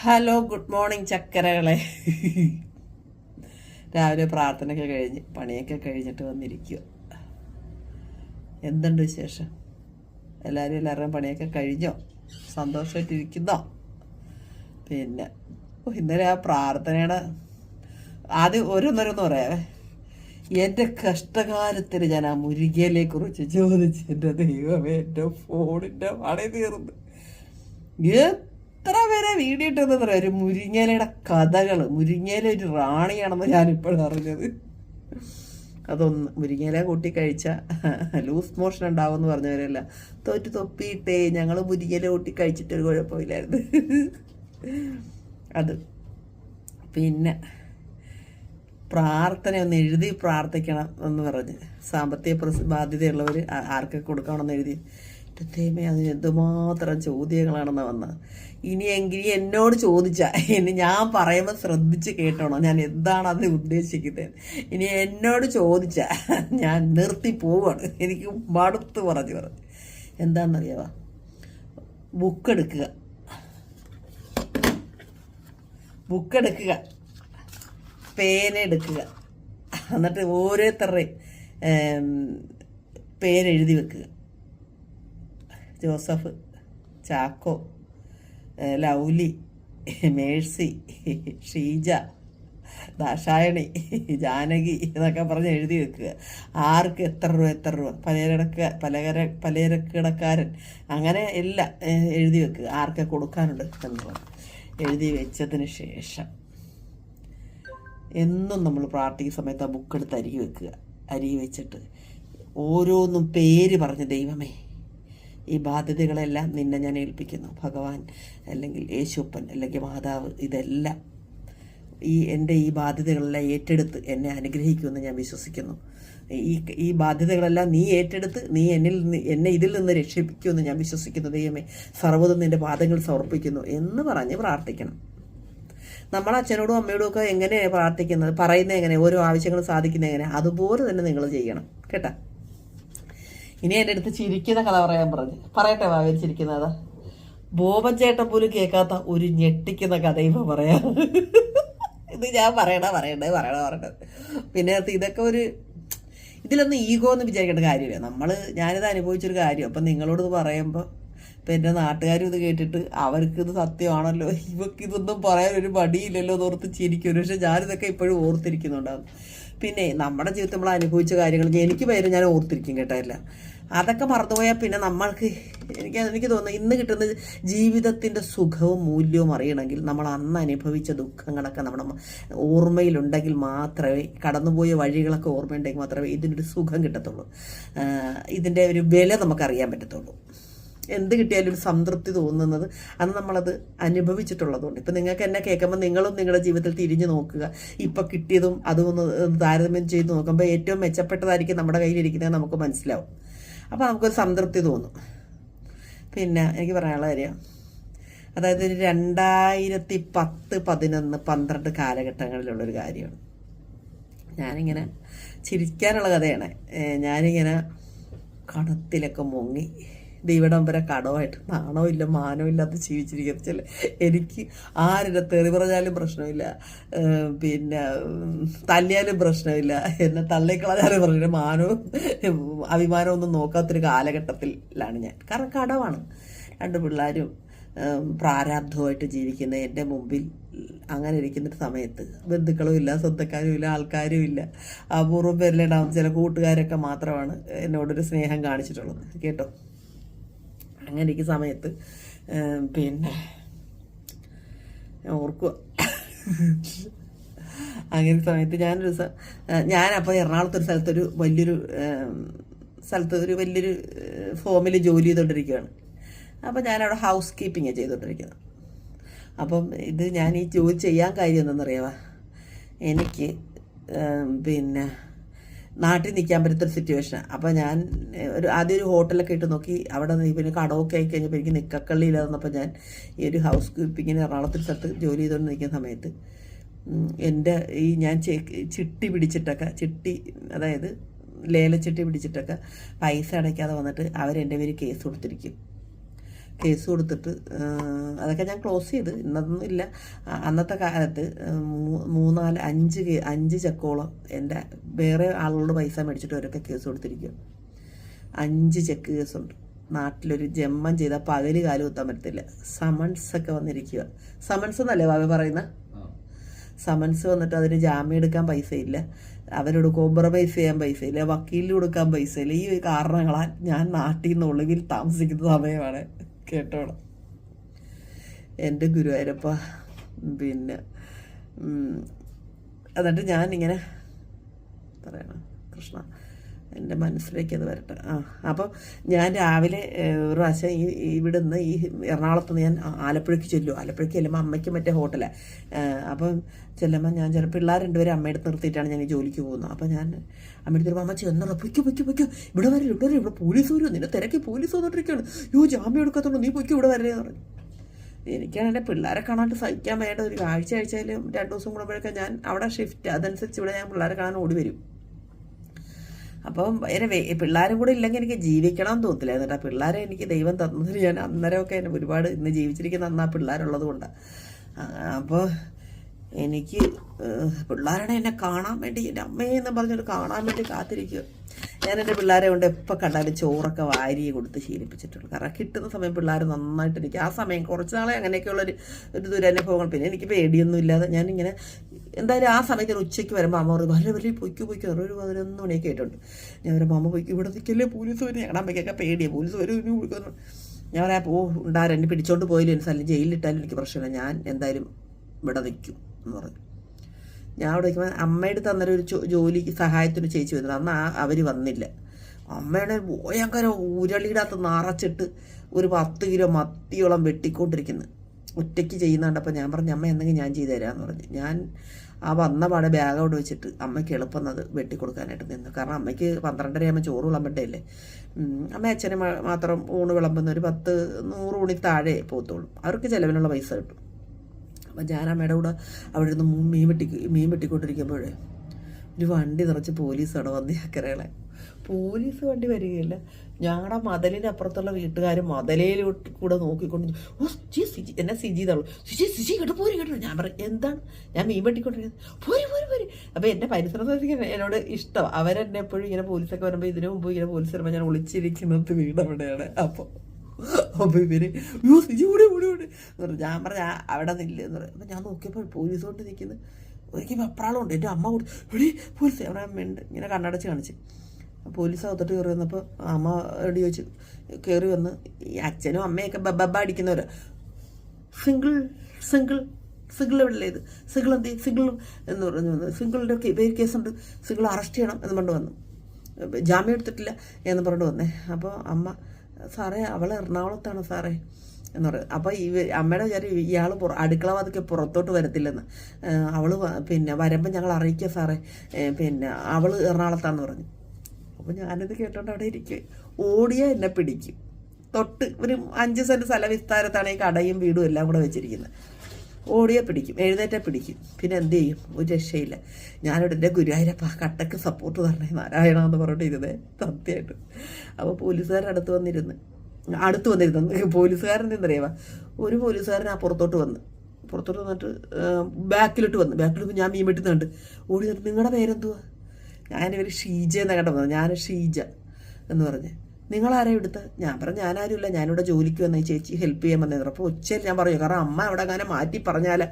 Hello good morning ചക്കരകളെ. രാവിലെ പ്രാർത്ഥനയൊക്കെ കഴിഞ്ഞ് പണിയൊക്കെ കഴിഞ്ഞിട്ട് വന്നിരിക്കുക എന്തുണ്ട് വിശേഷം? എല്ലാവരും എല്ലാവരുടെയും പണിയൊക്കെ കഴിഞ്ഞോ? സന്തോഷമായിട്ടിരിക്കുന്നോ പിന്നെ ഇന്നലെ ആ പ്രാർത്ഥനയുടെ ആദ്യം ഓരോന്നോരോന്ന് പറയാവേ. എന്റെ കഷ്ടകാലത്തിൽ ഞാൻ ആ മുരുകിയലെ കുറിച്ച് ചോദിച്ചു എന്റെ ദൈവമേ എന്റെ ഫോണിന്റെ പണി തീർന്നു. എത്ര പേരെ വീഡിയോ ഇട്ടെന്ന് പറയാം? ഒരു മുരിങ്ങേലയുടെ കഥകൾ മുരിങ്ങേല ഒരു റാണിയാണെന്ന് ഞാനിപ്പോഴും അറിഞ്ഞത്. അതൊന്ന് മുരിങ്ങേല കൂട്ടി കഴിച്ച ലൂസ് മോഷൻ ഉണ്ടാവും എന്ന് പറഞ്ഞവരല്ല. തോറ്റ് തൊപ്പിയിട്ടേ ഞങ്ങൾ മുരിങ്ങയില കൂട്ടി കഴിച്ചിട്ടൊരു കുഴപ്പമില്ലായിരുന്നു. അത്. പിന്നെ പ്രാർത്ഥന ഒന്ന് എഴുതി പ്രാർത്ഥിക്കണം എന്ന് പറഞ്ഞ്. സാമ്പത്തിക പ്രസ് ബാധ്യതയുള്ളവർ ആർക്കൊക്കെ കൊടുക്കണമെന്ന് എഴുതി. ദൈവമേ അതിന് എന്തുമാത്രം ചോദ്യങ്ങളാണെന്ന് വന്നത്. ഇനിയെങ്കിൽ എന്നോട് ചോദിച്ചാൽ ഇനി ഞാൻ പറയുമ്പോൾ ശ്രദ്ധിച്ച് കേട്ടോണം. ഞാൻ എന്താണ് അത് ഉദ്ദേശിക്കുന്നത്? ഇനി എന്നോട് ചോദിച്ചാൽ ഞാൻ നിർത്തി പോവാണ്. എനിക്ക് മടുത്ത് പറഞ്ഞു പറഞ്ഞു. എന്താണെന്നറിയാവാ? ബുക്ക് എടുക്കുക. ബുക്ക് എടുക്കുക. പേന എടുക്കുക. എന്നിട്ട് ഓരോരുത്തരുടെയും പേരെഴുതി വെക്കുക. ജോസഫ് ചാക്കോ ലൗലി മേഴ്സി ഷീജ ദാഷായണി ജാനകി എന്നൊക്കെ പറഞ്ഞ് എഴുതി വെക്കുക. ആർക്ക് എത്ര രൂപ എത്ര രൂപ? പലചരക്ക പലകര പലചരക്കിടക്കാരൻ. അങ്ങനെ എല്ലാം എഴുതി വെക്കുക. ആർക്ക് കൊടുക്കാനുണ്ട് എന്ന് എഴുതി വെച്ചതിന് ശേഷം എന്നും നമ്മൾ പ്രാർത്ഥിക്കുന്ന സമയത്ത് ആ ബുക്ക് എടുത്ത് അരികി വെക്കുക. അരി വെച്ചിട്ട് ഓരോന്നും പേര് പറഞ്ഞ് ദൈവമേ ഈ ബാധ്യതകളെല്ലാം നിന്നെ ഞാൻ ഏൽപ്പിക്കുന്നു. ഭഗവാൻ അല്ലെങ്കിൽ യേശുപ്പൻ അല്ലെങ്കിൽ മാതാവ് ഇതെല്ലാം ഈ എന്റെ ഈ ബാധ്യതകളെല്ലാം ഏറ്റെടുത്ത് എന്നെ അനുഗ്രഹിക്കുമെന്ന് ഞാൻ വിശ്വസിക്കുന്നു. ഈ ഈ ബാധ്യതകളെല്ലാം നീ ഏറ്റെടുത്ത് നീ എന്നിൽ നിന്ന് എന്നെ ഇതിൽ നിന്ന് രക്ഷിപ്പിക്കുമെന്ന് ഞാൻ വിശ്വസിക്കുന്നു. ദൈവമേ സർവതും നിന്റെ പാദങ്ങൾ സമർപ്പിക്കുന്നു എന്ന് പറഞ്ഞ് പ്രാർത്ഥിക്കണം. നമ്മൾ അച്ഛനോടും അമ്മയോടും ഒക്കെ എങ്ങനെയാണ് പ്രാർത്ഥിക്കുന്നത്? പറയുന്നത് എങ്ങനെ? ഓരോ ആവശ്യങ്ങൾ സാധിക്കുന്നത് എങ്ങനെ? അതുപോലെ തന്നെ നിങ്ങൾ ചെയ്യണം. കേട്ടാ? ഇനി എന്റെ അടുത്ത് ചിരിക്കുന്ന കഥ പറയാൻ പറഞ്ഞു. പറയട്ടെ വാവ ചിരിക്കുന്നത് ബോബൻ ചേട്ടൻ പോലും കേൾക്കാത്ത ഒരു ഞെട്ടിക്കുന്ന കഥ ഇപ്പൊ പറയാം ഇത് ഞാൻ പറയണ പറയണ്ടേ പറയണ പറയണ പിന്നെ ഇതൊക്കെ ഒരു ഇതിലൊന്നും ഈഗോ എന്ന് വിചാരിക്കേണ്ട കാര്യമില്ല. നമ്മൾ ഞാനിത് അനുഭവിച്ചൊരു കാര്യം. അപ്പം നിങ്ങളോട് ഇത് പറയുമ്പോൾ ഇപ്പം എന്റെ നാട്ടുകാരും ഇത് കേട്ടിട്ട് അവർക്ക് ഇത് സത്യമാണല്ലോ. ഇവർക്ക് ഇതൊന്നും പറയാൻ ഒരു മടിയില്ലല്ലോ എന്ന് ഓർത്ത് ചിരിക്കും. പക്ഷെ ഞാനിതൊക്കെ ഇപ്പോഴും ഓർത്തിരിക്കുന്നുണ്ടാവും. പിന്നെ നമ്മുടെ ജീവിതത്തിൽ നമ്മൾ അനുഭവിച്ച കാര്യങ്ങൾ എനിക്ക് പേര് ഞാൻ ഓർത്തിരിക്കും കേട്ടല്ല അതൊക്കെ മറന്നുപോയാൽ പിന്നെ നമ്മൾക്ക് എനിക്ക് എനിക്ക് തോന്നുന്നു ഇന്ന് കിട്ടുന്ന ജീവിതത്തിന്റെ സുഖവും മൂല്യവും അറിയണമെങ്കിൽ നമ്മൾ അന്ന് അനുഭവിച്ച ദുഃഖങ്ങളൊക്കെ നമ്മുടെ ഓർമ്മയിലുണ്ടെങ്കിൽ മാത്രമേ കടന്നുപോയ വഴികളൊക്കെ ഓർമ്മയുണ്ടെങ്കിൽ മാത്രമേ ഇതിനൊരു സുഖം കിട്ടത്തുള്ളൂ. ഇതിന്റെ ഒരു വില നമുക്കറിയാൻ പറ്റത്തുള്ളൂ. എന്ത് കിട്ടിയാലും ഒരു സംതൃപ്തി തോന്നുന്നത് അന്ന് നമ്മളത് അനുഭവിച്ചിട്ടുള്ളതുകൊണ്ട്. ഇപ്പം നിങ്ങൾക്ക് എന്നെ കേൾക്കുമ്പോൾ നിങ്ങളും നിങ്ങളുടെ ജീവിതത്തിൽ തിരിഞ്ഞു നോക്കുക. ഇപ്പം കിട്ടിയതും അതും ഒന്ന് താരതമ്യം ചെയ്ത് നോക്കുമ്പോൾ ഏറ്റവും മെച്ചപ്പെട്ടതായിരിക്കും നമ്മുടെ കയ്യിലിരിക്കുന്നത് നമുക്ക് മനസ്സിലാവും. അപ്പോൾ നമുക്കൊരു സംതൃപ്തി തോന്നും. പിന്നെ എനിക്ക് പറയാനുള്ള കാര്യം അതായത് ഒരു രണ്ടായിരത്തി പത്ത് പതിനൊന്ന് പന്ത്രണ്ട് കാലഘട്ടങ്ങളിലുള്ളൊരു കാര്യമാണ്. ഞാനിങ്ങനെ ചിരിക്കാനുള്ള കഥയാണ്. ഞാനിങ്ങനെ കടത്തിലൊക്കെ മുങ്ങി. ദൈവടംബര കടമായിട്ട് നാണോ ഇല്ല മാനോ ഇല്ലാത്ത ജീവിച്ചിരിക്കുന്ന എനിക്ക് ആരുടെ തെറി പറഞ്ഞാലും പ്രശ്നമില്ല. പിന്നെ തല്ലിയാലും പ്രശ്നമില്ല. എന്നെ തള്ളിക്കളഞ്ഞാലും പ്രശ്നമില്ല. മാനവും അഭിമാനവും ഒന്നും നോക്കാത്തൊരു കാലഘട്ടത്തിലാണ് ഞാൻ. കാരണം കടമാണ്. രണ്ട് പിള്ളേരും പ്രാരാബ്ധമായിട്ട് ജീവിക്കുന്ന എന്റെ മുമ്പിൽ അങ്ങനെ ഇരിക്കുന്ന സമയത്ത് ബന്ധുക്കളും ഇല്ല സ്വന്തക്കാരും ഇല്ല ആൾക്കാരും ഇല്ല. അപൂർവം പേരിലുണ്ടാവും ചില കൂട്ടുകാരൊക്കെ മാത്രമാണ് എന്നോടൊരു സ്നേഹം കാണിച്ചിട്ടുള്ളത്. കേട്ടോ? അങ്ങനെ ഇരിക്കുന്ന സമയത്ത് പിന്നെ ഓർക്കുക അങ്ങനെ സമയത്ത് ഞാനൊരു ഞാനപ്പോൾ എറണാകുളത്ത് ഒരു സ്ഥലത്തൊരു വലിയൊരു സ്ഥലത്ത് ഒരു വലിയൊരു ഫോമിൽ ജോലി ചെയ്തുകൊണ്ടിരിക്കുകയാണ് അപ്പോൾ ഞാനവിടെ ഹൗസ് കീപ്പിംഗ് ചെയ്തുകൊണ്ടിരിക്കുന്നത് അപ്പം ഇത് ഞാൻ ഈ ജോലി ചെയ്യാൻ കാര്യം എന്തെന്നറിയാവാ? എനിക്ക് പിന്നെ നാട്ടിൽ നിൽക്കാൻ പറ്റാത്തൊരു സിറ്റുവേഷനാണ് അപ്പോൾ ഞാൻ ഒരു ആദ്യം ഒരു ഹോട്ടലൊക്കെ ഇട്ട് നോക്കി. അവിടെ പിന്നെ കടമൊക്കെ ആയി കഴിഞ്ഞപ്പോൾ എനിക്ക് നിക്കക്കള്ളിയില്ലാതെ വന്നപ്പോൾ ഞാൻ ഈ ഒരു ഹൗസ് കീപ്പിങ്ങിന് എറണാകുളത്തൊരു സ്ഥലത്ത് ജോലി ചെയ്തുകൊണ്ട് നിൽക്കുന്ന സമയത്ത് എന്റെ ഈ ഞാൻ ചിട്ടി പിടിച്ചിട്ടൊക്കെ ചിട്ടി അതായത് ലേലച്ചിട്ടി പിടിച്ചിട്ടൊക്കെ പൈസ അടയ്ക്കാതെ വന്നിട്ട് അവരെന്റെ പേര് കേസ് കൊടുത്തിരിക്കും. കേസ് കൊടുത്തിട്ട് അതൊക്കെ ഞാൻ ക്ലോസ് ചെയ്ത്. ഇന്നതൊന്നും ഇല്ല. അന്നത്തെ കാലത്ത് മൂന്നാൽ അഞ്ച് അഞ്ച് ചെക്കോളം എന്റെ വേറെ ആളുകളോട് പൈസ മേടിച്ചിട്ട് അവരൊക്കെ കേസ് കൊടുത്തിരിക്കുക അഞ്ച് ചെക്ക് കേസുണ്ട് നാട്ടിലൊരു ജമ്മം ചെയ്താൽ പകൽ കാലം കുത്താൻ പറ്റത്തില്ല. സമൻസ് ഒക്കെ വന്നിരിക്കുക സമൻസ് എന്നല്ലേ ബാബ പറയുന്ന? സമൻസ് വന്നിട്ട് അതിന് ജാമ്യം എടുക്കാൻ പൈസയില്ല. അവരോട് കോംപ്രമൈസ് ചെയ്യാൻ പൈസയില്ല. വക്കീലിന് കൊടുക്കാൻ പൈസയില്ല. ഈ കാരണങ്ങളാൽ ഞാൻ നാട്ടിൽ നിന്ന് ഒളിവിൽ താമസിക്കുന്ന സമയമാണ്. കേട്ടോളാം എന്റെ ഗുരുവായൂരപ്പ പിന്നെ എന്നിട്ട് ഞാനിങ്ങനെ പറയണം കൃഷ്ണ എന്റെ മനസ്സിലേക്ക് അത് വരട്ടെ. ആ അപ്പോൾ ഞാൻ രാവിലെ ഒരു പ്രാവശ്യം ഈ ഇവിടെ നിന്ന് ഈ എറണാകുളത്ത് നിന്ന് ഞാൻ ആലപ്പുഴയ്ക്ക് ചെല്ലു. ആലപ്പുഴയ്ക്ക് ചെല്ലുമ്പോൾ അമ്മയ്ക്ക് മറ്റേ ഹോട്ടലാണ് അപ്പം ചെല്ലുമ്പോൾ ഞാൻ ചില പിള്ളേർ രണ്ടുപേരും അമ്മയുടെ നിർത്തിയിട്ടാണ് ഞാൻ ഈ ജോലിക്ക് പോകുന്നത്. അപ്പോൾ ഞാൻ അമ്മയുടെ അടുത്ത് അമ്മ ചെന്നറ പൊയ്ക്കോ പൊയ്ക്കോ പൊയ്ക്കോ. ഇവിടെ വരില്ല ഇവിടെ വരില്ല ഇവിടെ പോലീസ് വരും. നിന്നെ തിരക്കി പോലീസ് വന്നിട്ടിരിക്കുകയാണ് യോ ജാമ്യം എടുക്കത്തുള്ളൂ നീ പൊയ്ക്കോ ഇവിടെ വരലേ എന്ന് പറഞ്ഞു. എനിക്കാണ് എന്റെ പിള്ളേരെ കാണാണ്ട് സഹിക്കാൻ വേണ്ട ഒരു ആഴ്ച ആഴ്ചയിലും രണ്ട് ദിവസം കൂടുമ്പോഴൊക്കെ ഞാൻ അവിടെ ഷിഫ്റ്റ് അതനുസരിച്ച് ഇവിടെ ഞാൻ പിള്ളേരെ കാണാൻ ഓടി വരും. അപ്പം വേ അപ്പോൾ കൂടെ ഇല്ലെങ്കിൽ എനിക്ക് ജീവിക്കണം എന്ന് തോന്നില്ല എന്നിട്ട് ആ പിള്ളേരെ എനിക്ക് ദൈവം തന്നതിന് ഞാൻ അന്നേരമൊക്കെ എന്നെ ഒരുപാട് ഇന്ന് ജീവിച്ചിരിക്കുന്ന അന്ന് ആ പിള്ളേരുള്ളത് കൊണ്ടാണ് അപ്പോൾ എനിക്ക് പിള്ളേരുടെ എന്നെ കാണാൻ വേണ്ടി എന്റെ അമ്മയെന്ന് പറഞ്ഞിട്ട് കാണാൻ വേണ്ടി കാത്തിരിക്കുക. ഞാൻ എന്റെ പിള്ളേരെ കൊണ്ട് എപ്പോൾ കണ്ടാലും ചോറൊക്കെ വാരി കൊടുത്ത് ശീലിപ്പിച്ചിട്ടുള്ളൂ. കാരണം കിട്ടുന്ന സമയം പിള്ളേർ നന്നായിട്ട് എനിക്ക് ആ സമയം കുറച്ച് നാളെ അങ്ങനെയൊക്കെയുള്ളൊരു ഒരു ദുരനുഭവങ്ങൾ. പിന്നെ എനിക്ക് പേടിയൊന്നും ഇല്ലാതെ ഞാനിങ്ങനെ എന്തായാലും ആ സമയത്ത് ഉച്ചയ്ക്ക് വരുമ്പോൾ അമ്മ പറയും വളരെ വലിയ പൊയ്ക്ക് പൊയ്ക്ക്. ഒരു പതിനൊന്ന് മണിയൊക്കെ ആയിട്ടുണ്ട്. ഞാൻ പറയുമ്പോൾ അമ്മ പൊയ്ക്ക് ഇവിടെ നിൽക്കല്ലേ? പോലീസ് വരും. ഞങ്ങളുടെ അമ്മയ്ക്കൊക്കെ പേടിയാണ് പോലീസ് വരും ഇനി കൊടുക്കുന്നു ഞാൻ പറയാം പോ ഉണ്ടാരും എന്നെ പിടിച്ചോണ്ട് പോയില്ല. സ്ഥലം ജയിലിലിട്ടാലും എനിക്ക് പ്രശ്നമില്ല. ഞാൻ എന്തായാലും ഇവിടെ നിൽക്കും എന്ന് പറഞ്ഞു. ഞാൻ അവിടെ നിൽക്കുമ്പോൾ അമ്മയുടെ തന്നൊരു ഒരു ജോലി സഹായത്തിന് ചേച്ചി വന്നത് അന്ന് ആ അവർ വന്നില്ല. അമ്മയുടെ ഭയങ്കര ഉരളിയിടകത്ത് നിറച്ചിട്ട് ഒരു പത്ത് കിലോ മത്തിയോളം വെട്ടിക്കൊണ്ടിരിക്കുന്നു. ഒറ്റയ്ക്ക് ചെയ്യുന്നുണ്ടപ്പോൾ ഞാൻ പറഞ്ഞു അമ്മ എന്തെങ്കിലും ഞാൻ ചെയ്തു തരാമെന്ന് പറഞ്ഞു. ഞാൻ ആ വന്ന പാടെ ബാഗ് അവിടെ വെച്ചിട്ട് അമ്മയ്ക്ക് എളുപ്പം അത് വെട്ടിക്കൊടുക്കാനായിട്ട് നിന്നു. കാരണം അമ്മയ്ക്ക് പന്ത്രണ്ടര ആകുമ്പോൾ ചോറ് വിളമ്പണ്ടല്ലേ? അമ്മ അച്ഛനെ മാത്രം ഊണ് വിളമ്പുന്ന ഒരു പത്ത് നൂറ് ഊണി താഴെ പോകത്തുള്ളൂ. അവർക്ക് ചിലവിനുള്ള പൈസ കിട്ടും. അപ്പം അമ്മയുടെ കൂടെ അവിടെ നിന്ന് മീൻ വെട്ടി മീൻ വെട്ടിക്കൊണ്ടിരിക്കുമ്പോഴേ ഒരു വണ്ടി നിറച്ച് പോലീസ് അവിടെ വന്ന് അക്കരകളെ പോലീസ് വണ്ടി വരികയില്ല. ഞങ്ങളുടെ മതലിനപ്പുറത്തുള്ള വീട്ടുകാർ മതലയിലോട്ട് കൂടെ നോക്കിക്കൊണ്ട് ഓ സിജി സിജി എന്നെ സിജി തള്ളു. സിജി സിജി കേട്ടോ പോരി കേട്ടോ ഞാൻ പറയും എന്താണ്? ഞാൻ മീൻ വെട്ടിക്കൊണ്ടിരിക്കുന്നത് പോരി പോരി പോരി. അപ്പോൾ എന്റെ പരിസരത്തേക്ക് എന്നോട് ഇഷ്ടം അവരെന്നെ എപ്പോഴും ഇങ്ങനെ പോലീസൊക്കെ വരുമ്പോൾ ഇതിനു മുമ്പ് ഇങ്ങനെ പോലീസ് വരുമ്പോൾ ഞാൻ ഒളിച്ചിരിക്കുന്നത് വീട് അവിടെയാണ് അപ്പോൾ അപ്പോൾ ഇവർ യൂസ് ഇവിടെ ഓടി ഓടി എന്ന് പറഞ്ഞു. ഞാൻ പറഞ്ഞ അവിടെ നില്ല. എന്ന് പറയും അപ്പം ഞാൻ നോക്കിയപ്പോൾ പോലീസ് കൊണ്ട് നിൽക്കുന്നത് ഒരിക്കൽ വെപ്രാളമുണ്ട്. എന്റെ അമ്മ കൂടി എടി പോലീസ് അവിടെ അമ്മയുണ്ട് ഇങ്ങനെ കണ്ണടച്ച് കാണിച്ച്. പോലീസ് അകത്തോട്ട് കയറി വന്നപ്പോൾ അമ്മ എടി വെച്ച് കയറി വന്ന് ഈ അച്ഛനും അമ്മയൊക്കെ ബബ്ബ അടിക്കുന്നവരാ. സിംഗിൾ സിംഗിൾ സിംഗിൾ എവിടെ ഇത്? സിംഗിൾ എന്ത്? സിംഗിൾ എന്ന് പറഞ്ഞു വന്നു. സിംഗിളിന്റെ പേര് കേസുണ്ട്. സിംഗിൾ അറസ്റ്റ് ചെയ്യണം എന്ന് പറഞ്ഞു വന്നു. ജാമ്യം എടുത്തിട്ടില്ല എന്ന് പറഞ്ഞു വന്നേ. അപ്പോൾ അമ്മ സാറേ അവൾ എറണാകുളത്താണ് സാറേ. എന്ന് പറയും. അപ്പോൾ ഈ അമ്മയുടെ വിചാരം ഇയാൾ പുറ അടുക്കള വാതിക്ക് പുറത്തോട്ട് വരത്തില്ലെന്ന്. അവൾ പിന്നെ വരുമ്പോൾ ഞങ്ങൾ അറിയിക്കുക സാറേ. പിന്നെ അവൾ എറണാകുളത്താന്ന് പറഞ്ഞു. അപ്പോൾ ഞാനത് കേട്ടോണ്ട് അവിടെ ഇരിക്കുക ഓടിയ എന്നെ പിടിക്കും. തൊട്ട് ഒരു അഞ്ച് സെന്റ് സ്ഥല വിസ്താരത്താണ് ഈ കടയും വീടും എല്ലാം കൂടെ വെച്ചിരിക്കുന്നത് ഓടിയെ പിടിക്കും എഴുന്നേറ്റ പിടിക്കും. പിന്നെ എന്ത് ചെയ്യും? ഒരു രക്ഷയില്ല. ഞാനിവിടെ എന്റെ ഗുരുവായൂരപ്പ കട്ടക്ക് സപ്പോർട്ട് തരണേ നാരായണ എന്ന് പറഞ്ഞിട്ട് ഇരുന്നേ സത്യമായിട്ട്. അപ്പോൾ പോലീസുകാരടുത്ത് വന്നിരുന്ന്. അടുത്ത് വന്നിരുന്നു. പോലീസുകാരൻ എന്തറിയാവാ ഒരു പോലീസുകാരൻ ആ പുറത്തോട്ട് വന്ന്. പുറത്തോട്ട് വന്നിട്ട് ബാക്കിലോട്ട് വന്ന്. ബാക്കിലോട്ട് ഞാൻ മീൻ വെട്ടുന്നുണ്ട് ഓടി നിങ്ങളുടെ പേരെന്തുവാ? ഞാൻ ഇവർ ഷീജ എന്നൊക്കെ കണ്ടോ ഞാൻ ഷീജ എന്ന് പറഞ്ഞ്. നിങ്ങളാരാ ഇവിടുത്തെ ഞാൻ പറഞ്ഞു ഞാനാരുമില്ല. ഞാനിവിടെ ജോലിക്ക് വന്ന ചേച്ചി ഹെൽപ്പ് ചെയ്യാൻ വന്നത്. അപ്പോൾ ഉച്ചയിൽ ഞാൻ പറഞ്ഞു കാരണം അമ്മ അവിടെ അങ്ങനെ മാറ്റി പറഞ്ഞാൽ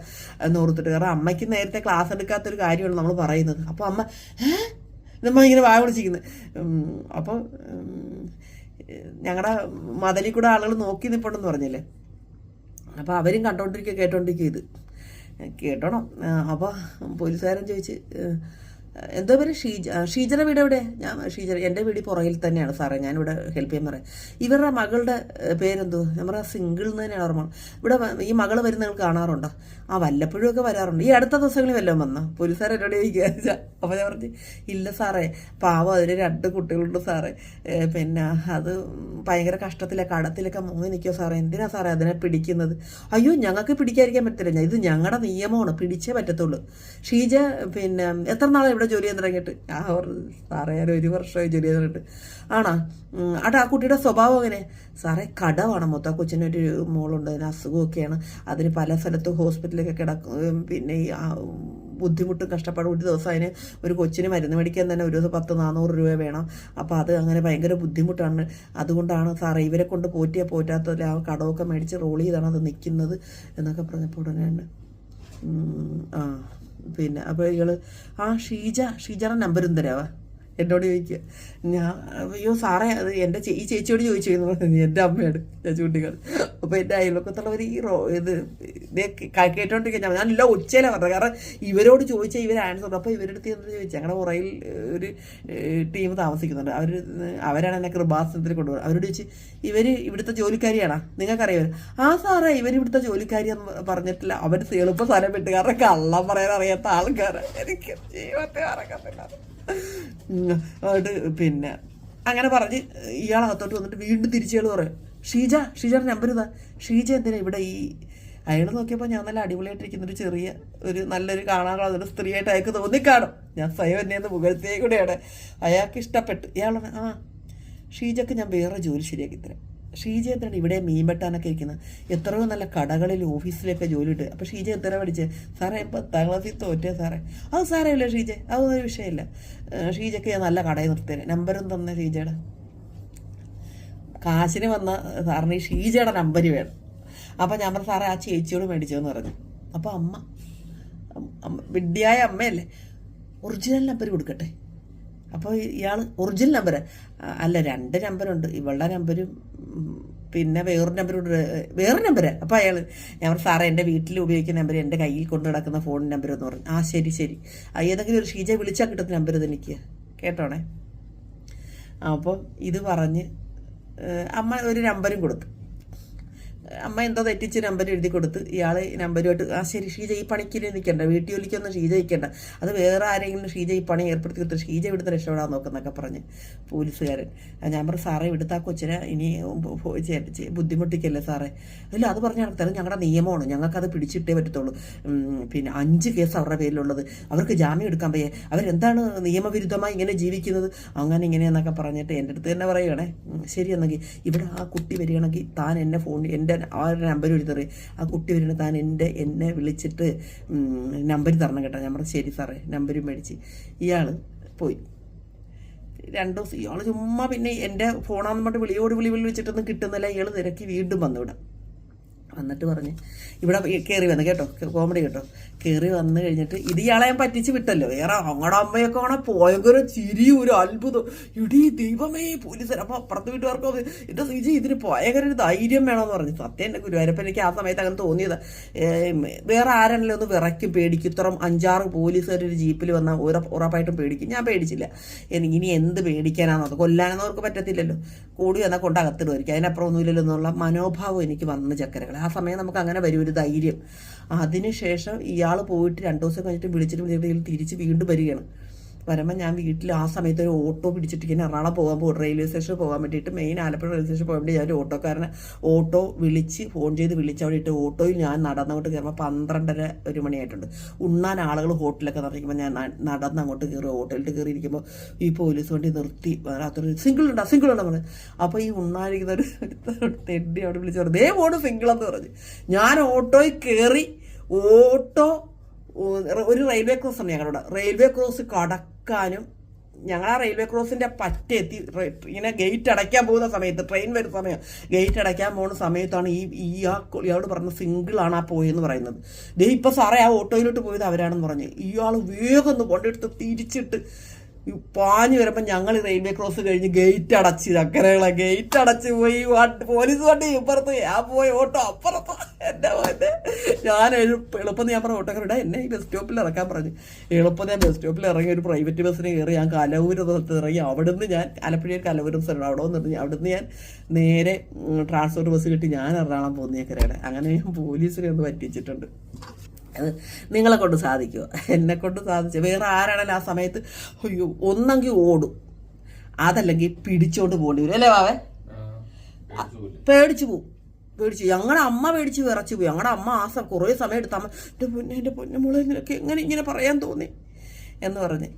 എന്ന് ഓർത്തിട്ട് കാരണം അമ്മയ്ക്ക് നേരത്തെ ക്ലാസ് എടുക്കാത്തൊരു കാര്യമാണ് നമ്മൾ പറയുന്നത്. അപ്പോൾ അമ്മ നമ്മൾ നമ്മ ഇങ്ങനെ വായ വിളിച്ചിരിക്കുന്നത് അപ്പോൾ ഞങ്ങളുടെ മതലിൽ കൂടെ ആളുകൾ നോക്കി നിൽപ്പുണ്ടെന്ന് പറഞ്ഞല്ലേ? അപ്പോൾ അവരും കണ്ടോണ്ടിരിക്കുക കേട്ടോണ്ടിരിക്കുക ഇത്. കേട്ടോണം. അപ്പോൾ പോലീസുകാരൻ ചോദിച്ച് എന്തോ പേര്? ഷീജ ഷീജയുടെ വീട് എവിടെ? ഞാൻ ഷീജ എന്റെ വീട് പുറകിൽ തന്നെയാണ് സാറേ. ഞാനിവിടെ ഹെൽപ്പ് ചെയ്യാൻ പറയാം. ഇവരുടെ മകളുടെ പേരെന്തോ? പറയാം സിംഗിൾ എന്ന് തന്നെയാണ് ഓർമ്മ ഇവിടെ ഈ മകൾ വരുന്ന നിങ്ങൾ കാണാറുണ്ടോ? ആ വല്ലപ്പോഴും ഒക്കെ വരാറുണ്ട്. ഈ അടുത്ത ദിവസങ്ങളിൽ വല്ലതും വന്ന? പോലീസുകാർ എന്നോട് ചോദിക്കുക അപ്പോൾ ഞാൻ പറഞ്ഞു ഇല്ല സാറേ. പാവം അതിന് രണ്ട് കുട്ടികളുണ്ട് സാറേ. പിന്നെ അത് ഭയങ്കര കഷ്ടത്തിലെ. കടത്തിലൊക്കെ മുങ്ങി നിൽക്കുമോ സാറേ. എന്തിനാ സാറേ അതിനെ പിടിക്കുന്നത്? അയ്യോ ഞങ്ങൾക്ക് പിടിക്കാതിരിക്കാൻ പറ്റില്ല ഇത് ഞങ്ങളുടെ നിയമമാണ്. പിടിച്ചേ പറ്റത്തുള്ളൂ. ഷീജ പിന്നെ എത്ര നാളെ ഇവിടെ ഇവിടെ ജോലി ചെയ്യാൻ തുടങ്ങിയിട്ട്. ഞാൻ സാറേ ഞാൻ ഒരു വർഷമായി ജോലി ചെയ്ത് തുടങ്ങിയിട്ട്. ആണോ? ആട്ടെ ആ കുട്ടിയുടെ സ്വഭാവം അങ്ങനെ സാറേ കടവാണ് മൊത്തം. ആ കൊച്ചിനൊരു മോളുണ്ട് അതിന് അസുഖമൊക്കെയാണ്. അതിന് പല സ്ഥലത്തും ഹോസ്പിറ്റലിലൊക്കെ കിടക്കും. പിന്നെ ഈ ബുദ്ധിമുട്ടും കഷ്ടപ്പാടും ഒരു ദിവസം അതിന് ഒരു കൊച്ചിന് മരുന്ന് മേടിക്കാൻ തന്നെ ഒരു ദിവസം പത്ത് നാനൂറ് രൂപ വേണം. അപ്പോൾ അത് അങ്ങനെ ഭയങ്കര ബുദ്ധിമുട്ടാണ്. അതുകൊണ്ടാണ് സാറേ ഇവരെ കൊണ്ട് പോറ്റിയാൽ പോറ്റാത്തതിൽ ആ കടമൊക്കെ മേടിച്ച് റോൾ ചെയ്താണ് അത് നിൽക്കുന്നത് എന്നൊക്കെ പറഞ്ഞപ്പോൾ ഉടനെയാണ് ആ. പിന്നെ അപ്പോൾ ഇയാൾ ആ ഷീജ ഷീജയുടെ നമ്പരും തരാവാ. എന്നോട് ചോദിക്കുക. ഞാൻ അയ്യോ സാറേ അത് എന്റെ ഈ ചേച്ചിയോട് ചോദിച്ചു എന്റെ അമ്മയോട് ഞാൻ ചൂണ്ടിക്കാണ് അപ്പോൾ എന്റെ അയൽവക്കത്തുള്ളവർ ഈ റോ ഇത് കേട്ടോണ്ടിരിക്കുക ഞാൻ എല്ലാം ഒച്ചയിലാണ് പറഞ്ഞത്. കാരണം ഇവരോട് ചോദിച്ചാൽ ഇവർ ആൻസർ അപ്പോൾ ഇവരുടെ അടുത്ത് എന്ന് ചോദിച്ചാൽ ഞങ്ങളുടെ പുറയിൽ ഒരു ടീം താമസിക്കുന്നുണ്ട്. അവർ അവരാണ് എന്നെ കൃപാസനത്തിൽ കൊണ്ടുപോകുന്നത്. അവരോട് ചോദിച്ച് ഇവർ ഇവിടുത്തെ ജോലിക്കാരിയാണോ? നിങ്ങൾക്കറിയാം ആ സാറേ ഇവർ ഇവിടുത്തെ ജോലിക്കാരി എന്ന് പറഞ്ഞിട്ടില്ല. അവർ എളുപ്പ സ്ഥലം വിട്ട്. കാരണം കള്ളം പറയാൻ അറിയാത്ത ആൾക്കാരാണ് എനിക്ക് ജീവിതത്തെ അറിയത്തില്ല ഉം, പിന്നെ അങ്ങനെ പറഞ്ഞ് ഇയാൾ അകത്തോട്ട് വന്നിട്ട് വീണ്ടും തിരിച്ചുകൾ പറയും ഷീജ ഷീജയുടെ നമ്പർ ഇതാ. ഷീജ എന്തിനാ ഇവിടെ ഈ അയാൾ നോക്കിയപ്പോൾ ഞാൻ നല്ല അടിപൊളിയായിട്ടിരിക്കുന്ന ഒരു ചെറിയ ഒരു നല്ലൊരു കാണാനുള്ള ഒരു സ്ത്രീയായിട്ട് അയാൾക്ക് തോന്നിക്കാണും. ഞാൻ സ്വയം എന്നെ ഒന്ന് മുഖത്തേ അയാൾക്ക് ഇഷ്ടപ്പെട്ടു ഇയാളാണ് ആ ഷീജക്ക് ഞാൻ വേറെ ജോലി ശരിയാക്കി തരാം. ഷീജ ഇവിടെ മീൻ വെട്ടാനൊക്കെ ഇരിക്കുന്നത്? എത്രയോ നല്ല കടകളിൽ ഓഫീസിലൊക്കെ ജോലി ഇട്ട് അപ്പോൾ ഷീജ എത്ര പഠിച്ച്? സാറേ പത്താം ക്ലാസ്സിൽ തോറ്റേ സാറേ. അത് സാരമില്ല ഷീജ. അതൊന്നും ഒരു വിഷയമില്ല ഷീജയ്ക്ക് ഞാൻ നല്ല കടയിൽ നിർത്തിയത് നമ്പറും തന്നെ ഷീജയുടെ. കാശിന് വന്ന സാറിന് ഈ ഷീജയുടെ നമ്പർ വേണം. അപ്പോൾ ഞാൻ പറഞ്ഞു സാറേ ആ ചേച്ചിയോട് മേടിച്ചതെന്ന് പറഞ്ഞു. അപ്പോൾ അമ്മ വിഡ്ഡിയായ അമ്മയല്ലേ? ഒറിജിനൽ നമ്പർ കൊടുക്കട്ടെ. അപ്പോൾ ഇയാൾ ഒറിജിനൽ നമ്പർ അല്ല രണ്ട് നമ്പറുണ്ട് ഇവളുടെ നമ്പരും പിന്നെ വേറൊരു നമ്പർ വേറെ നമ്പർ അപ്പോൾ അയാൾ ഞാൻ സാറേ എന്റെ വീട്ടിൽ ഉപയോഗിക്കുന്ന നമ്പർ എന്റെ കയ്യിൽ കൊണ്ട് നടക്കുന്ന ഫോൺ നമ്പർ എന്ന് പറഞ്ഞു. ആ ശരി ശരി. ഏതെങ്കിലും ഒരു ഷീജ വിളിച്ചാൽ കിട്ടുന്ന നമ്പർ ഇത് എനിക്ക്. കേട്ടോണേ? അപ്പം ഇത് പറഞ്ഞ് അമ്മ ഒരു നമ്പരും കൊടുത്തു. അമ്മ എന്തോ തെറ്റിച്ച് നമ്പർ എഴുതി കൊടുത്ത് ഇയാൾ നമ്പരുമായിട്ട് ആ ശരി ഷീജ ഈ പണിക്ക് നിൽക്കണ്ട വീട്ടിൽ ജോലിക്കൊന്നും ഷീജ നിൽക്കണ്ട അത് വേറെ ആരെങ്കിലും ഷീജ ഈ പണി ഏർപ്പെടുത്തി കൊടുത്ത് ഷീജ ഇവിടുന്ന് രക്ഷപ്പെടാൻ നോക്കുന്നൊക്കെ പറഞ്ഞ് പോലീസുകാരൻ. ഞാൻ പറഞ്ഞു സാറേ ഇവിടുത്തെ ആ കൊച്ചിനെ ഇനി ബുദ്ധിമുട്ടിക്കല്ലേ സാറേ? ഇല്ല അത് പറഞ്ഞ നടത്തരം ഞങ്ങളുടെ നിയമമാണ്. ഞങ്ങൾക്കത് പിടിച്ചിട്ടേ പറ്റത്തുള്ളൂ. പിന്നെ അഞ്ച് കേസ് അവരുടെ പേരിലുള്ളത്. അവർക്ക് ജാമ്യം എടുക്കാൻ പയ്യെ അവരെന്താണ് നിയമവിരുദ്ധമായി ഇങ്ങനെ ജീവിക്കുന്നത്? അങ്ങനെ ഇങ്ങനെയെന്നൊക്കെ പറഞ്ഞിട്ട് എന്റെ അടുത്ത് തന്നെ പറയുകയാണേ ശരിയെന്നെങ്കിൽ ഇവിടെ ആ കുട്ടി വരികയാണെങ്കിൽ താൻ എന്നെ ഫോൺ എന്റെ ആ ഒരു നമ്പർ എഴുതറി ആ കുട്ടി വരുന്ന താൻ എന്റെ എന്നെ വിളിച്ചിട്ട് നമ്പർ തരണം കേട്ടോ. പറഞ്ഞു ശരി സാറേ. നമ്പർ മേടിച്ച്. ഇയാൾ പോയി. രണ്ട് ദിവസം ഇയാൾ ചുമ്മാ പിന്നെ എന്റെ ഫോണാന്ന് പറഞ്ഞിട്ട് വിളിയോട് വിളി വിളി വെച്ചിട്ടൊന്നും കിട്ടുന്നില്ല. ഇയാൾ തിരക്കി വീണ്ടും വന്നു ഇവിടെ വന്നിട്ട് പറഞ്ഞ്. ഇവിടെ കയറി വന്ന് കേട്ടോ കോമഡി കേട്ടോ. കയറി വന്നു കഴിഞ്ഞിട്ട് ഇത് ഇയാളെ ഞാൻ പറ്റിച്ച് വിട്ടല്ലോ. വേറെ അങ്ങടെ അമ്മയൊക്കെ ആണെ ഭയങ്കര ചിരി ഒരു അത്ഭുതം. ഇടി ദൈവമേ പോലീസ് അപ്പോൾ അപ്പുറത്ത് വീട്ടുകാർക്കോ എന്റെ സിജി ഇതിന് ഭയങ്കര ഒരു ധൈര്യം വേണമെന്ന് പറഞ്ഞു. സത്യം എന്റെ ഗുരുവായൂരപ്പൻ എനിക്ക് ആ സമയത്ത് അങ്ങനെ തോന്നിയത്. വേറെ ആരാണല്ലോ ഒന്ന് വിറയ്ക്കും പേടിക്കും. ഇത്രയും അഞ്ചാറ് പോലീസുകാർ ഒരു ജീപ്പിൽ വന്നാൽ ഉറ- ഉറപ്പായിട്ടും പേടിക്കും. ഞാൻ പേടിച്ചില്ല. ഇനി എന്ത് പേടിക്കാനാണോ അത് കൊല്ലാനൊന്നും അവർക്ക് പറ്റത്തില്ലല്ലോ. കൂടി വന്നാൽ കൊണ്ട് അകത്തിടുമായിരിക്കും. അതിനപ്പുറം ഒന്നുമില്ലല്ലോ എന്നുള്ള മനോഭാവം എനിക്ക് വന്ന് ചക്കരകൾ ആ സമയം നമുക്ക് അങ്ങനെ വരും ഒരു ധൈര്യം. അതിനുശേഷം ഇയാൾ പോയിട്ട് രണ്ടു ദിവസം കഴിഞ്ഞിട്ട് വിളിച്ചിട്ട് വിളിച്ചിട്ട് തിരിച്ച് വീണ്ടും വരികയാണ്. വരുമ്പോൾ ഞാൻ വീട്ടിൽ ആ സമയത്ത് ഒരു ഓട്ടോ പിടിച്ചിട്ട് ഇങ്ങനെ എറണാകുളം പോകാൻ പോകും റെയിൽവേ സ്റ്റേഷനിൽ പോകാൻ വേണ്ടിയിട്ട് മെയിൻ ആലപ്പുഴ റെയിൽവേ സ്റ്റേഷനിൽ പോകാൻ വേണ്ടി ഞാൻ ഒരു ഓട്ടോക്കാരനെ ഓട്ടോ വിളിച്ച് ഫോൺ ചെയ്ത് വിളിച്ച് അവിടെ ഇട്ട് ഓട്ടോയിൽ ഞാൻ നടന്നങ്ങോട്ട് കയറുമ്പോൾ പന്ത്രണ്ടര ഒരു മണിയായിട്ടുണ്ട്. ഉണ്ണാൻ ആളുകൾ ഹോട്ടലൊക്കെ നിറയ്ക്കുമ്പോൾ ഞാൻ നടന്ന് അങ്ങോട്ട് കയറി ഹോട്ടലിൽ കയറിയിരിക്കുമ്പോൾ ഈ പോലീസ് വണ്ടി നിർത്തി അതൊരു സിംഗിൾ ഉണ്ടാ? സിംഗിൾ ഉണ്ടോ പറഞ്ഞു അപ്പോൾ ഈ ഉണ്ണാനിരിക്കുന്ന ഒരു തെഡി അവിടെ വിളിച്ച് പറഞ്ഞു ദേ പോണ് സിംഗിൾ എന്ന് പറഞ്ഞു. ഞാൻ ഓട്ടോയിൽ കയറി ഓട്ടോ ഒരു റെയിൽവേ ക്രോസ് ഉണ്ട് ഞങ്ങളുടെ റെയിൽവേ ക്രോസ് കടക്കാനും ഞങ്ങൾ ആ റെയിൽവേ ക്രോസിന്റെ പറ്റെത്തി ഇങ്ങനെ ഗേറ്റ് അടയ്ക്കാൻ പോകുന്ന സമയത്ത് ട്രെയിൻ വരുന്ന സമയം ഗേറ്റ് അടയ്ക്കാൻ പോകുന്ന സമയത്താണ് ഈ ഈ ആ ഇയാളോട് പറഞ്ഞ സിംഗിളാണ് ആ പോയെന്ന് പറയുന്നത്. ദേ ഇപ്പോൾ സാറേ ആ ഓട്ടോയിലോട്ട് പോയത് അവരാണെന്ന് പറഞ്ഞ്. ഇയാൾ വേഗം ഒന്ന് കൊണ്ടെടുത്ത് തിരിച്ചിട്ട് പാഞ്ഞു വരുമ്പോൾ ഞങ്ങൾ റെയിൽവേ ക്രോസ് കഴിഞ്ഞ് ഗേറ്റ് അടച്ച് ചക്കരകളെ ഗേറ്റ് അടച്ച് പോയി പോലീസ് വണ്ടി ഇപ്പുറത്ത് ഞാൻ പോയി ഓട്ടോ അപ്പുറത്ത്. എന്റെ മോനെ. ഞാൻ എളുപ്പ ഞാൻ പറഞ്ഞു ഓട്ടോക്കാരുടെ എന്നെ ഈ ബസ് സ്റ്റോപ്പിൽ ഇറക്കാൻ പറഞ്ഞു. എളുപ്പം ഞാൻ ബസ് സ്റ്റോപ്പിൽ ഇറങ്ങി ഒരു പ്രൈവറ്റ് ബസ്സിന് കയറി ഞാൻ കലവൂർ സ്ഥലത്ത് ഇറങ്ങി. അവിടുന്ന് ഞാൻ ആലപ്പുഴ കലവൂർ സ്ഥലം അവിടെ വന്നിട്ട് അവിടുന്ന് ഞാൻ നേരെ ട്രാൻസ്പോർട്ട് ബസ് കിട്ടി. ഞാൻ എറണാകുളം പോകുന്നേക്കരയുടെ അങ്ങനെ ഞാൻ പോലീസിനെ ഒന്ന് പറ്റിച്ചിട്ടുണ്ട്. നിങ്ങളെ കൊണ്ട് സാധിക്കുമോ എന്നെ കൊണ്ട് സാധിച്ചു. വേറെ ആരാണല്ലോ ആ സമയത്ത് അയ്യോ ഒന്നെങ്കിൽ ഓടും. അതല്ലെങ്കിൽ പിടിച്ചോണ്ട് പോകേണ്ടി വരും. അല്ലേ വാവേ പേടിച്ചു പോവും. പേടിച്ചു ഞങ്ങളുടെ അമ്മ പേടിച്ച് വിറച്ചു പോയി ഞങ്ങളുടെ അമ്മ ആ കുറേ സമയം എടുത്ത അമ്മ എന്റെ പൊന്നെ എന്റെ പൊന്നെ മോളെ നിനക്ക് എങ്ങനെ ഇങ്ങനെ പറയാൻ തോന്നി. എന്ന് പറഞ്ഞ്.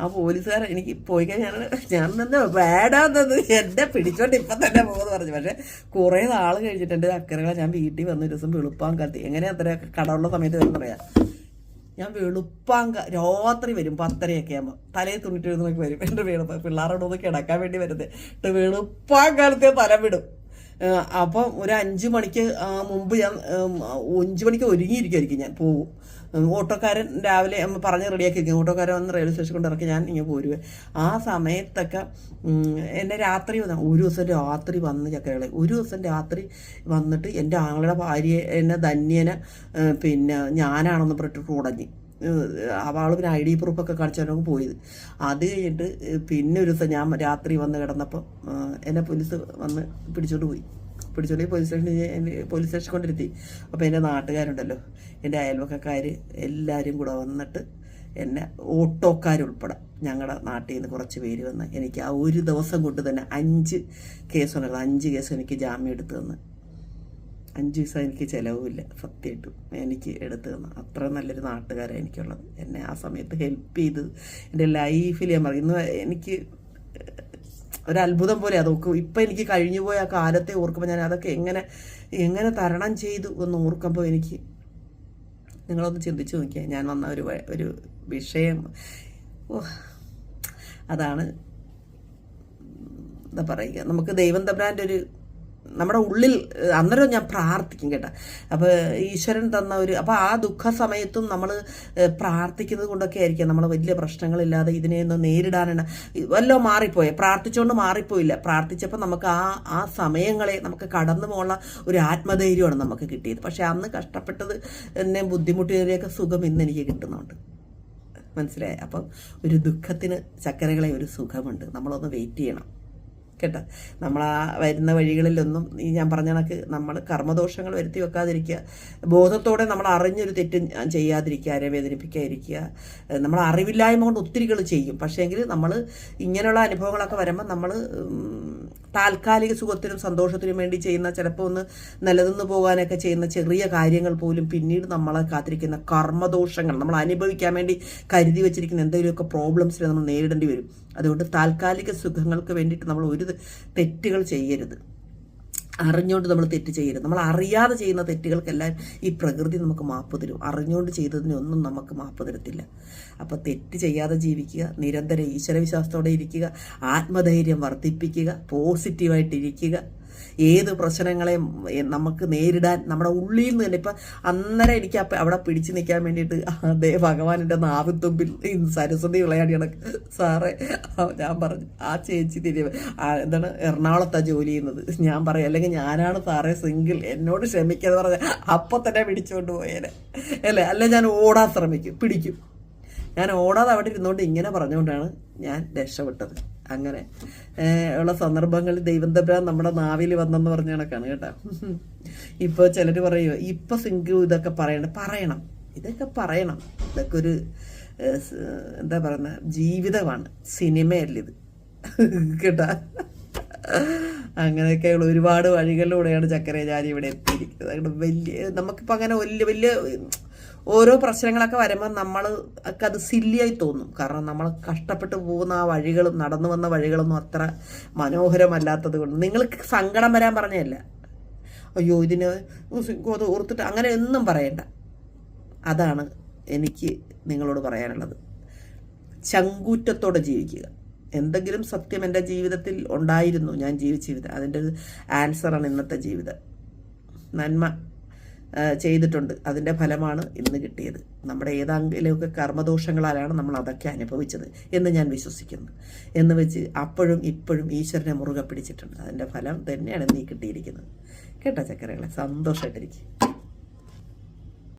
ആ പോലീസുകാരൻ എനിക്ക് പോയി കഴിഞ്ഞാൽ ഞാൻ തന്നെ വേടാന്നത്? എന്നെ പിടിച്ചോണ്ട് ഇപ്പം തന്നെ പോകുമെന്ന് പറഞ്ഞു. പക്ഷെ കുറേ നാൾ എന്റെ അക്കരകളെ ഞാൻ വീട്ടിൽ വന്ന ഒരു ദിവസം വെളുപ്പാൻ കാലത്ത് എങ്ങനെയാ അത്ര കടമുള്ള സമയത്ത് വരുന്ന പറയാം ഞാൻ വെളുപ്പാങ്ക രാത്രി വരും പത്തരയൊക്കെ ആകുമ്പോൾ തലയിൽ തുണിട്ട് വരുന്നൊക്കെ വരും. എന്റെ വെളുപ്പ് പിള്ളേരോട് ഒന്ന് കിടക്കാൻ വേണ്ടി വരുന്നത്. എന്നിട്ട് വെളുപ്പാങ്കാലത്തെ തല വിടും. അപ്പം ഒരു അഞ്ച് മണിക്ക് മുമ്പ് ഞാൻ അഞ്ച് മണിക്ക് ഒരുങ്ങിയിരിക്കുമായിരിക്കും ഞാൻ. പോകും ഓട്ടോക്കാരൻ രാവിലെ അമ്മ പറഞ്ഞ് റെഡിയാക്കി ഇരിക്കും ഓട്ടോക്കാരൻ വന്ന് റെയിൽവേ സ്റ്റേഷൻ കൊണ്ട് ഇറക്കി ഞാൻ ഇങ്ങനെ പോരുവേ. ആ സമയത്തൊക്കെ എന്റെ രാത്രി വന്ന ഒരു ദിവസം രാത്രി വന്ന് ചക്കരകളെ ഒരു ദിവസം രാത്രി വന്നിട്ട് എന്റെ ആങ്ങളുടെ ഭാര്യ എന്നെ ധന്യനെ പിന്നെ ഞാനാണെന്ന് പറഞ്ഞിട്ട് ഉടഞ്ഞ് അവൾ പിന്നെ ഐ ഡി പ്രൂഫൊക്കെ കാണിച്ചാലും പോയത്. അത് കഴിഞ്ഞിട്ട് പിന്നെ ഒരു ദിവസം ഞാൻ രാത്രി വന്ന് കിടന്നപ്പോൾ എന്നെ പോലീസ് വന്ന് പിടിച്ചോണ്ട് പോയി. പിടിച്ചോണ്ട് പോലീസ് സ്റ്റേഷനിൽ പോലീസ് സ്റ്റേഷൻ കൊണ്ടിരുത്തി. അപ്പോൾ എന്റെ നാട്ടുകാരുണ്ടല്ലോ എന്റെ അയൽവക്കക്കാർ എല്ലാവരും കൂടെ വന്നിട്ട് എന്നെ ഓട്ടോക്കാരുൾപ്പെടെ ഞങ്ങളുടെ നാട്ടിൽ നിന്ന് കുറച്ച് പേര് വന്ന് എനിക്ക് ആ ഒരു ദിവസം കൊണ്ട് തന്നെ അഞ്ച് കേസ് ഉണ്ടായിരുന്നു അഞ്ച് കേസ് എനിക്ക് ജാമ്യം എടുത്തു തന്ന്. അഞ്ച് ദിവസം എനിക്ക് ചിലവുമില്ല സത്യമായിട്ടും എനിക്ക് എടുത്തു തന്നു. അത്ര നല്ലൊരു നാട്ടുകാരാണ് എനിക്കുള്ളത്. എന്നെ ആ സമയത്ത് ഹെൽപ്പ് ചെയ്ത് എന്റെ ലൈഫിൽ ഞാൻ പറയും ഇന്ന് എനിക്ക് ഒരു അത്ഭുതം പോലെ അതൊക്കെ ഇപ്പം എനിക്ക് കഴിഞ്ഞു പോയ ആ കാലത്തെ ഓർക്കുമ്പോൾ ഞാൻ അതൊക്കെ എങ്ങനെ എങ്ങനെ തരണം ചെയ്തു എന്ന് ഓർക്കുമ്പോൾ എനിക്ക് നിങ്ങളൊന്ന് ചിന്തിച്ചു നോക്കിയാൽ ഞാൻ വന്ന ഒരു ഒരു വിഷയം. ഓ അതാണ് എന്താ പറയുക. നമുക്ക് ദൈവം തമ്പ്രാന്റെ ഒരു നമ്മുടെ ഉള്ളിൽ അന്നേരം ഞാൻ പ്രാർത്ഥിക്കും കേട്ടോ. അപ്പോൾ ഈശ്വരൻ തന്ന ഒരു അപ്പോൾ ആ ദുഃഖ സമയത്തും നമ്മൾ പ്രാർത്ഥിക്കുന്നത് കൊണ്ടൊക്കെ ആയിരിക്കും. നമ്മൾ വലിയ പ്രശ്നങ്ങളില്ലാതെ ഇതിനെ ഒന്ന് നേരിടാനാണ്. വല്ലോ മാറിപ്പോയെ. പ്രാർത്ഥിച്ചുകൊണ്ട് മാറിപ്പോയില്ല. പ്രാർത്ഥിച്ചപ്പോൾ നമുക്ക് ആ ആ സമയങ്ങളെ നമുക്ക് കടന്നു പോകാനുള്ള ഒരു ആത്മധൈര്യമാണ് നമുക്ക് കിട്ടിയത്. പക്ഷേ അന്ന് കഷ്ടപ്പെട്ടത് എന്നെ ബുദ്ധിമുട്ടിയതിലേക്ക് സുഖം ഇന്ന് എനിക്ക് കിട്ടുന്നുണ്ട്. മനസ്സിലായി? അപ്പം ഒരു ദുഃഖത്തിന് ചക്കരകളെ ഒരു സുഖമുണ്ട്. നമ്മളൊന്ന് വെയിറ്റ് ചെയ്യണം. കേട്ടോ. നമ്മൾ ആ വരുന്ന വഴികളിലൊന്നും ഈ ഞാൻ പറഞ്ഞ കണക്ക് നമ്മൾ കർമ്മദോഷങ്ങൾ വരുത്തി വെക്കാതിരിക്കുക. ബോധത്തോടെ നമ്മൾ അറിഞ്ഞൊരു തെറ്റും ചെയ്യാതിരിക്കുക ആരെ വേദനിപ്പിക്കാതിരിക്കുക. നമ്മൾ അറിവില്ലായ്മ കൊണ്ട് ഒത്തിരികൾ ചെയ്യും. പക്ഷേ പക്ഷേങ്കിൽ നമ്മൾ ഇങ്ങനെയുള്ള അനുഭവങ്ങളൊക്കെ വരുമ്പോൾ നമ്മൾ താൽക്കാലിക സുഖത്തിനും സന്തോഷത്തിനും വേണ്ടി ചെയ്യുന്ന ചിലപ്പോൾ ഒന്ന് നിലനിന്ന് പോകാനൊക്കെ ചെയ്യുന്ന ചെറിയ കാര്യങ്ങൾ പോലും പിന്നീട് നമ്മളെ കാത്തിരിക്കുന്ന കർമ്മദോഷങ്ങൾ നമ്മൾ അനുഭവിക്കാൻ വേണ്ടി കരുതി വെച്ചിരിക്കുന്ന എന്തെങ്കിലുമൊക്കെ പ്രോബ്ലംസിനെ നമ്മൾ നേരിടേണ്ടി വരും. അതുകൊണ്ട് താൽക്കാലിക സുഖങ്ങൾക്ക് വേണ്ടിയിട്ട് നമ്മൾ ഒരു തെറ്റുകൾ ചെയ്യരുത്. അറിഞ്ഞുകൊണ്ട് നമ്മൾ തെറ്റ് ചെയ്യരുത്. നമ്മൾ അറിയാതെ ചെയ്യുന്ന തെറ്റുകൾക്കെല്ലാം ഈ പ്രകൃതി നമുക്ക് മാപ്പ് തരും. അറിഞ്ഞുകൊണ്ട് ചെയ്തതിനൊന്നും നമുക്ക് മാപ്പ് തരത്തില്ല. അപ്പോൾ തെറ്റ് ചെയ്യാതെ ജീവിക്കുക നിരന്തരം ഈശ്വരവിശ്വാസത്തോടെ ഇരിക്കുക ആത്മധൈര്യം വർദ്ധിപ്പിക്കുക പോസിറ്റീവായിട്ടിരിക്കുക ഏത് പ്രശ്നങ്ങളെ നമുക്ക് നേരിടാൻ നമ്മുടെ ഉള്ളിൽ നിന്ന് തന്നെ ഇപ്പം അന്നേരം എനിക്ക് അവിടെ പിടിച്ചു നിൽക്കാൻ വേണ്ടിയിട്ട് അതേ ഭഗവാന്റെ നാവിത്തുമ്പിൽ സരസ്വതി വിളയാടി കണക്ക് സാറേ ഞാൻ പറഞ്ഞു ആ ചേച്ചി തിരി എന്താണ് എറണാകുളത്താണ് ജോലി ചെയ്യുന്നത്. ഞാൻ പറയും അല്ലെങ്കിൽ ഞാനാണ് സാറേ സിംഗിൾ എന്നോട് ക്ഷമിക്കാന്ന് പറഞ്ഞ അപ്പം തന്നെ പിടിച്ചുകൊണ്ട് പോയേനെ. അല്ലേ? അല്ലെ ഞാൻ ഓടാൻ ശ്രമിക്കും പിടിക്കും. ഞാൻ ഓടാതെ അവിടെ ഇരുന്നുകൊണ്ട് ഇങ്ങനെ പറഞ്ഞുകൊണ്ടാണ് ഞാൻ രക്ഷപ്പെട്ടത്. അങ്ങനെ. ഉള്ള സന്ദർഭങ്ങളിൽ ദൈവം നമ്മുടെ നാവിൽ വന്നെന്ന് പറഞ്ഞ കണക്കാണ് കേട്ടോ. ഇപ്പോൾ ചിലർ പറയുമോ ഇപ്പൊ സിംഗിൾ ഇതൊക്കെ പറയണം പറയണം. ഇതൊക്കെ പറയണം. ഇതൊക്കെ ഒരു എന്താ പറയുന്ന ജീവിതമാണ്. സിനിമയല്ല ഇത്. കേട്ടാ? അങ്ങനെയൊക്കെയുള്ള ഒരുപാട് വഴികളിലൂടെയാണ് ചക്കരചാരി ഇവിടെ എത്തിയിരിക്കുന്നത്. വലിയ നമുക്കിപ്പോൾ അങ്ങനെ വലിയ വലിയ ഓരോ പ്രശ്നങ്ങളൊക്കെ വരുമ്പോൾ നമ്മൾ ഒക്കെ അത് സില്ലിയായി തോന്നും. കാരണം നമ്മൾ കഷ്ടപ്പെട്ട് പോകുന്ന ആ വഴികളും നടന്നു വന്ന വഴികളൊന്നും അത്ര മനോഹരമല്ലാത്തത് കൊണ്ട്. നിങ്ങൾക്ക് സങ്കടം വരാൻ പറഞ്ഞല്ല അയ്യോ ഇതിന് അത് ഓർത്തിട്ട് അങ്ങനെ ഒന്നും പറയണ്ട. അതാണ് എനിക്ക് നിങ്ങളോട് പറയാനുള്ളത്. ചങ്കൂറ്റത്തോടെ ജീവിക്കുക. എന്തെങ്കിലും സത്യം എന്റെ ജീവിതത്തിൽ ഉണ്ടായിരുന്നു. ഞാൻ ജീവിച്ച ജീവിതം. അതിന്റെ ആൻസറാണ് ഇന്നത്തെ ജീവിതം. നന്മ. ചെയ്തിട്ടുണ്ട്. അതിന്റെ ഫലമാണ് ഇന്ന് കിട്ടിയത്. നമ്മുടെ ഏതെങ്കിലുമൊക്കെ കർമ്മദോഷങ്ങളാലാണ് നമ്മൾ അതൊക്കെ അനുഭവിച്ചത് എന്ന് ഞാൻ വിശ്വസിക്കുന്നു. എന്ന് വെച്ച് അപ്പോഴും ഇപ്പോഴും ഈശ്വരനെ മുറുകെ പിടിച്ചിട്ടുണ്ട്. അതിന്റെ ഫലം തന്നെയാണ് നീ കിട്ടിയിരിക്കുന്നത്. കേട്ടോ ചക്കരകളെ? സന്തോഷമായിട്ടിരിക്കും.